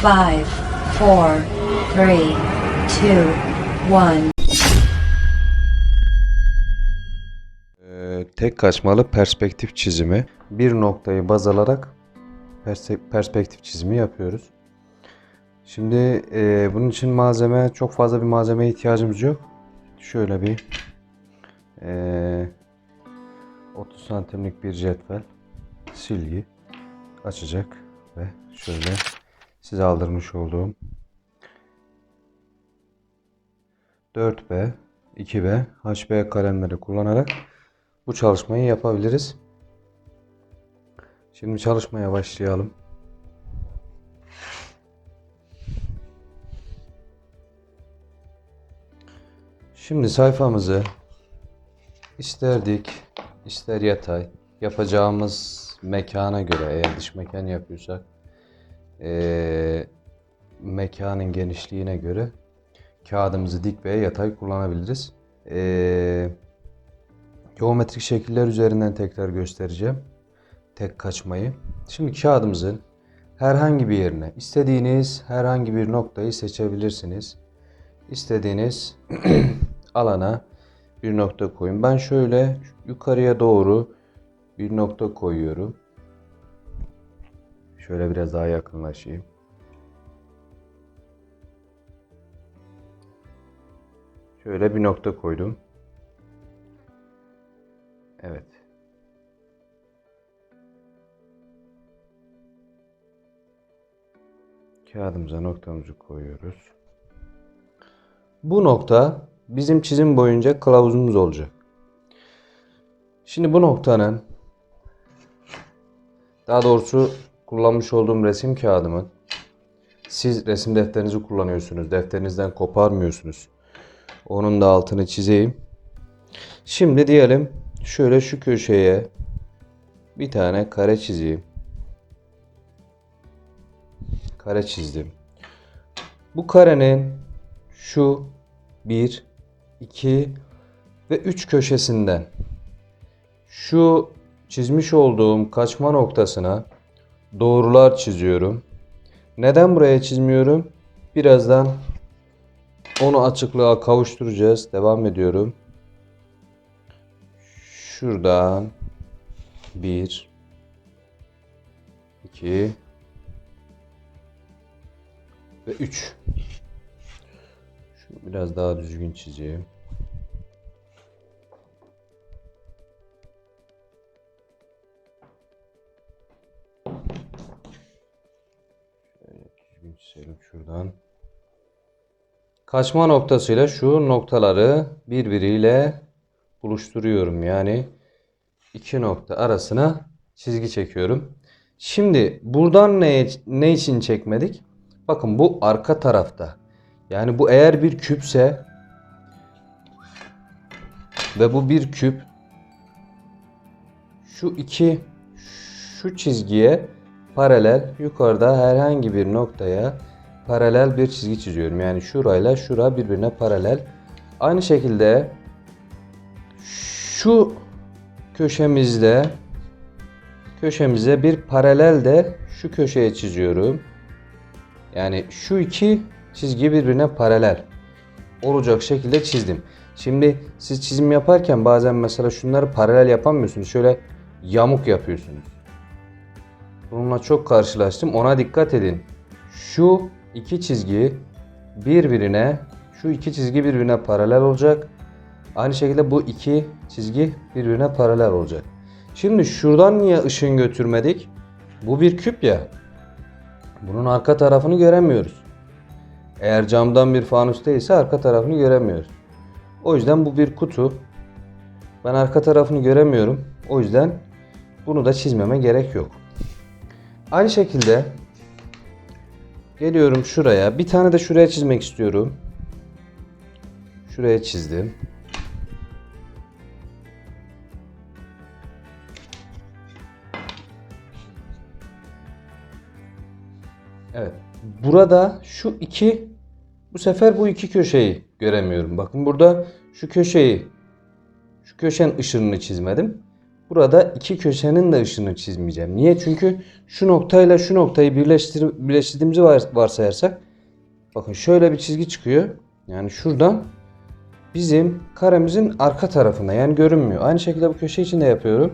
Five. Ee, tek kaçmalı perspektif çizimi. Bir noktayı baz alarak perspektif çizimi yapıyoruz. Şimdi e, bunun için malzeme çok fazla bir malzemeye ihtiyacımız yok. Şöyle bir e, 30 santimlik bir cetvel, silgi, açacak ve şöyle size aldırmış olduğum 4B, 2B, HB kalemleri kullanarak bu çalışmayı yapabiliriz. Şimdi çalışmaya başlayalım. Şimdi sayfamızı ister dik, ister yatay yapacağımız mekana göre eğer dış mekan yapıyorsak eee, mekanın genişliğine göre kağıdımızı dik veya yatay kullanabiliriz. Eee Geometrik şekiller üzerinden tekrar göstereceğim. Tek kaçmayı. Şimdi kağıdımızın herhangi bir yerine istediğiniz herhangi bir noktayı seçebilirsiniz. İstediğiniz alana bir nokta koyun. Ben şöyle yukarıya doğru bir nokta koyuyorum. Şöyle biraz daha yakınlaşayım. Şöyle bir nokta koydum. Evet. Kağıdımıza noktamızı koyuyoruz. Bu nokta bizim çizim boyunca kılavuzumuz olacak. Şimdi bu noktanın daha doğrusu kullanmış olduğum resim kağıdımın siz resim defterinizi kullanıyorsunuz. Defterinizden koparmıyorsunuz. Onun da altını çizeyim. Şimdi diyelim şöyle şu köşeye bir tane kare çizeyim. Kare çizdim. Bu karenin şu 1, 2 ve 3 köşesinden şu çizmiş olduğum kaçma noktasına doğrular çiziyorum. Neden buraya çizmiyorum? Birazdan onu açıklığa kavuşturacağız. Devam ediyorum. Şuradan 1 2 ve 3 Şu biraz daha düzgün çizeyim. Kaçma noktasıyla şu noktaları birbiriyle buluşturuyorum. Yani iki nokta arasına çizgi çekiyorum. Şimdi buradan ne, ne için çekmedik? Bakın bu arka tarafta. Yani bu eğer bir küpse ve bu bir küp şu iki şu çizgiye paralel yukarıda herhangi bir noktaya paralel bir çizgi çiziyorum. Yani şurayla şura birbirine paralel. Aynı şekilde şu köşemizde köşemize bir paralel de şu köşeye çiziyorum. Yani şu iki çizgi birbirine paralel olacak şekilde çizdim. Şimdi siz çizim yaparken bazen mesela şunları paralel yapamıyorsunuz. Şöyle yamuk yapıyorsunuz. Bununla çok karşılaştım. Ona dikkat edin. Şu iki çizgi birbirine şu iki çizgi birbirine paralel olacak. Aynı şekilde bu iki çizgi birbirine paralel olacak. Şimdi şuradan niye ışın götürmedik? Bu bir küp ya. Bunun arka tarafını göremiyoruz. Eğer camdan bir fanus değilse arka tarafını göremiyoruz. O yüzden bu bir kutu. Ben arka tarafını göremiyorum. O yüzden bunu da çizmeme gerek yok. Aynı şekilde geliyorum şuraya. Bir tane de şuraya çizmek istiyorum. Şuraya çizdim. Evet. Burada şu iki bu sefer bu iki köşeyi göremiyorum. Bakın burada şu köşeyi şu köşenin ışığını çizmedim. Burada iki köşenin de ışını çizmeyeceğim. Niye? Çünkü şu noktayla şu noktayı birleştir birleştirdiğimizi vars- varsayarsak bakın şöyle bir çizgi çıkıyor. Yani şuradan bizim karemizin arka tarafında yani görünmüyor. Aynı şekilde bu köşe için de yapıyorum.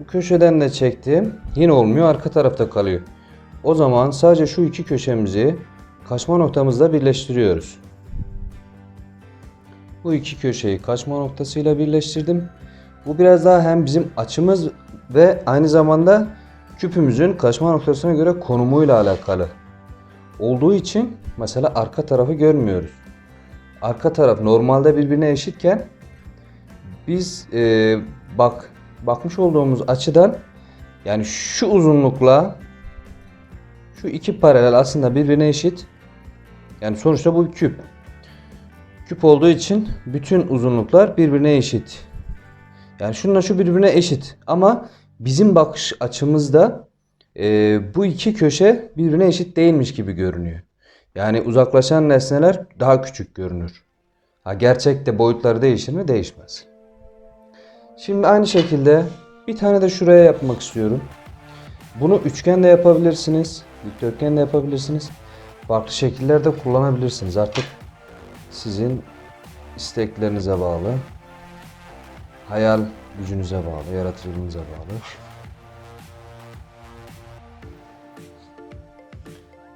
Bu köşeden de çektim. Yine olmuyor. Arka tarafta kalıyor. O zaman sadece şu iki köşemizi kaçma noktamızla birleştiriyoruz. Bu iki köşeyi kaçma noktasıyla birleştirdim. Bu biraz daha hem bizim açımız ve aynı zamanda küpümüzün kaçma noktasına göre konumuyla alakalı. Olduğu için mesela arka tarafı görmüyoruz. Arka taraf normalde birbirine eşitken biz e, bak bakmış olduğumuz açıdan yani şu uzunlukla şu iki paralel aslında birbirine eşit. Yani sonuçta bu bir küp. Küp olduğu için bütün uzunluklar birbirine eşit. Yani şununla şu birbirine eşit. Ama bizim bakış açımızda e, bu iki köşe birbirine eşit değilmiş gibi görünüyor. Yani uzaklaşan nesneler daha küçük görünür. Ha, gerçekte boyutları değişir mi? Değişmez. Şimdi aynı şekilde bir tane de şuraya yapmak istiyorum. Bunu üçgen de yapabilirsiniz. Dikdörtgen de yapabilirsiniz. Farklı şekillerde kullanabilirsiniz. Artık sizin isteklerinize bağlı. Hayal gücünüze bağlı, yaratıcılığınıza bağlı.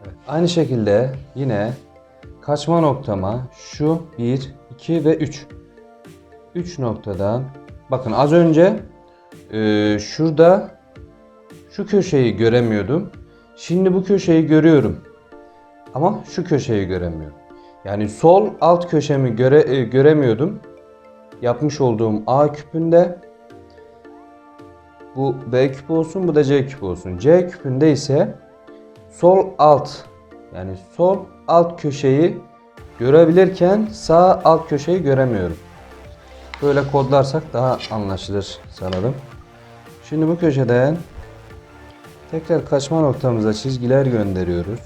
Evet, aynı şekilde yine kaçma noktama şu 1, 2 ve 3. 3 noktadan bakın az önce e, şurada şu köşeyi göremiyordum. Şimdi bu köşeyi görüyorum. Ama şu köşeyi göremiyorum. Yani sol alt köşemi göre, e, göremiyordum. Yapmış olduğum A küpünde bu B küpü olsun, bu da C küpü olsun. C küpünde ise sol alt yani sol alt köşeyi görebilirken sağ alt köşeyi göremiyorum. Böyle kodlarsak daha anlaşılır sanırım. Şimdi bu köşeden tekrar kaçma noktamıza çizgiler gönderiyoruz.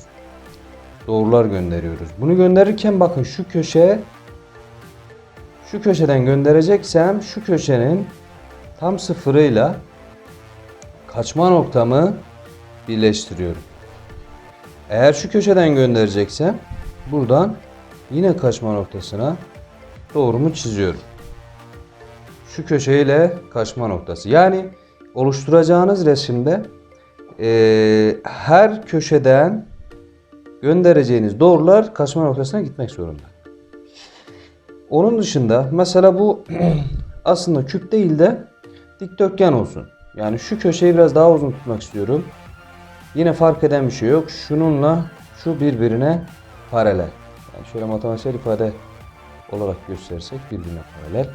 Doğrular gönderiyoruz. Bunu gönderirken bakın şu köşe şu köşeden göndereceksem şu köşenin tam sıfırıyla kaçma noktamı birleştiriyorum. Eğer şu köşeden göndereceksem buradan yine kaçma noktasına doğrumu çiziyorum. Şu köşeyle kaçma noktası. Yani oluşturacağınız resimde eee, her köşeden göndereceğiniz doğrular kaçma noktasına gitmek zorunda. Onun dışında mesela bu aslında küp değil de dikdörtgen olsun. Yani şu köşeyi biraz daha uzun tutmak istiyorum. Yine fark eden bir şey yok. Şununla şu birbirine paralel. Yani şöyle matematiksel ifade olarak gösterirsek birbirine paralel.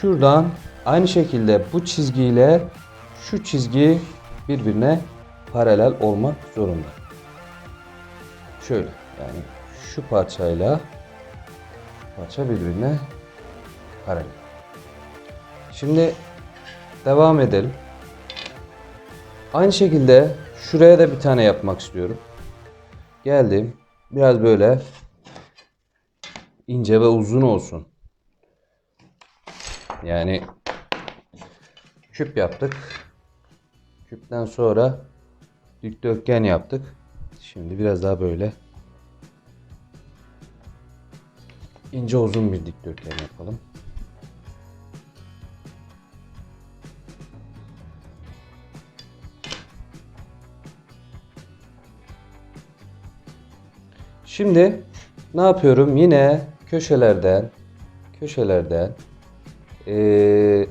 Şuradan aynı şekilde bu çizgiyle şu çizgi birbirine paralel olmak zorunda. Şöyle yani şu parçayla parça birbirine paralel. Şimdi devam edelim. Aynı şekilde şuraya da bir tane yapmak istiyorum. Geldim. Biraz böyle ince ve uzun olsun. Yani küp yaptık. Küpten sonra dikdörtgen yaptık. Şimdi biraz daha böyle ince uzun bir dikdörtgen yapalım. Şimdi ne yapıyorum? Yine köşelerden köşelerden eee,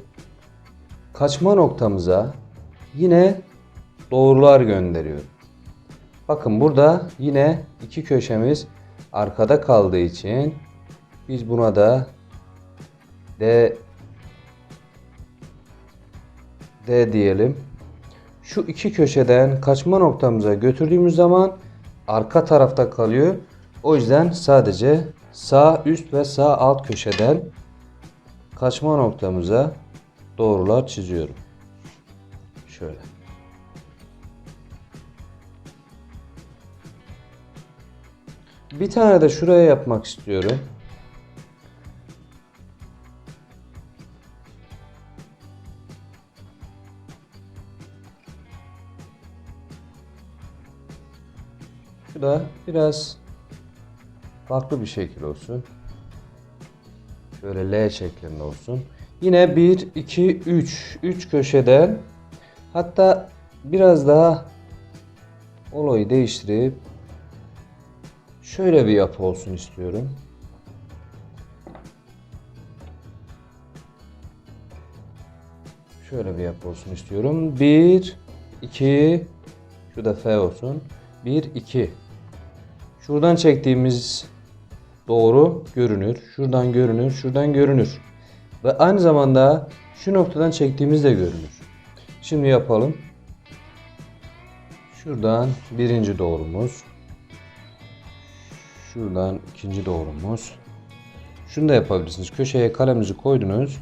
kaçma noktamıza yine doğrular gönderiyorum. Bakın burada yine iki köşemiz arkada kaldığı için biz buna da D D diyelim. Şu iki köşeden kaçma noktamıza götürdüğümüz zaman arka tarafta kalıyor. O yüzden sadece sağ üst ve sağ alt köşeden kaçma noktamıza doğrular çiziyorum. Şöyle. Bir tane de şuraya yapmak istiyorum. Şu da biraz farklı bir şekil olsun. Şöyle L şeklinde olsun. Yine 1, 2, 3. 3 köşeden hatta biraz daha olayı değiştirip şöyle bir yapı olsun istiyorum. Şöyle bir yapı olsun istiyorum. 1, 2, şu da F olsun. 1, 2. Şuradan çektiğimiz doğru görünür. Şuradan görünür. Şuradan görünür. Ve aynı zamanda şu noktadan çektiğimiz de görünür. Şimdi yapalım. Şuradan birinci doğrumuz. Şuradan ikinci doğrumuz. Şunu da yapabilirsiniz. Köşeye kaleminizi koydunuz.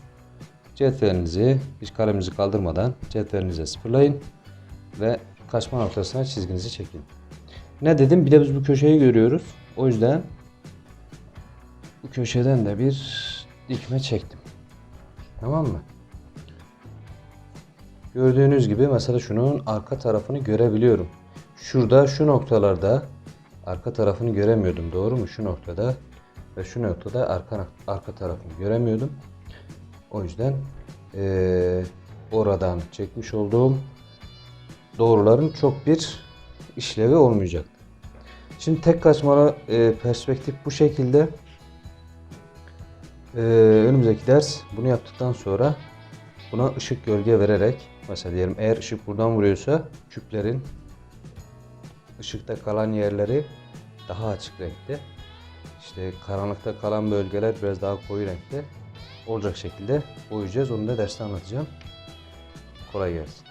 Cetvelinizi hiç kaleminizi kaldırmadan cetvelinize sıfırlayın ve kaçma noktasına çizginizi çekin. Ne dedim? Bir de biz bu köşeyi görüyoruz. O yüzden bu köşeden de bir dikme çektim. Tamam mı? Gördüğünüz gibi mesela şunun arka tarafını görebiliyorum. Şurada şu noktalarda arka tarafını göremiyordum. Doğru mu? Şu noktada ve şu noktada arka arka tarafını göremiyordum. O yüzden eee, oradan çekmiş olduğum doğruların çok bir işlevi olmayacak. Şimdi tek kaçmalı eee, perspektif bu şekilde. Eee, önümüzdeki ders bunu yaptıktan sonra buna ışık gölge vererek mesela diyelim eğer ışık buradan vuruyorsa küplerin ışıkta kalan yerleri daha açık renkte. İşte karanlıkta kalan bölgeler biraz daha koyu renkte olacak şekilde boyayacağız. Onu da derste anlatacağım. Kolay gelsin.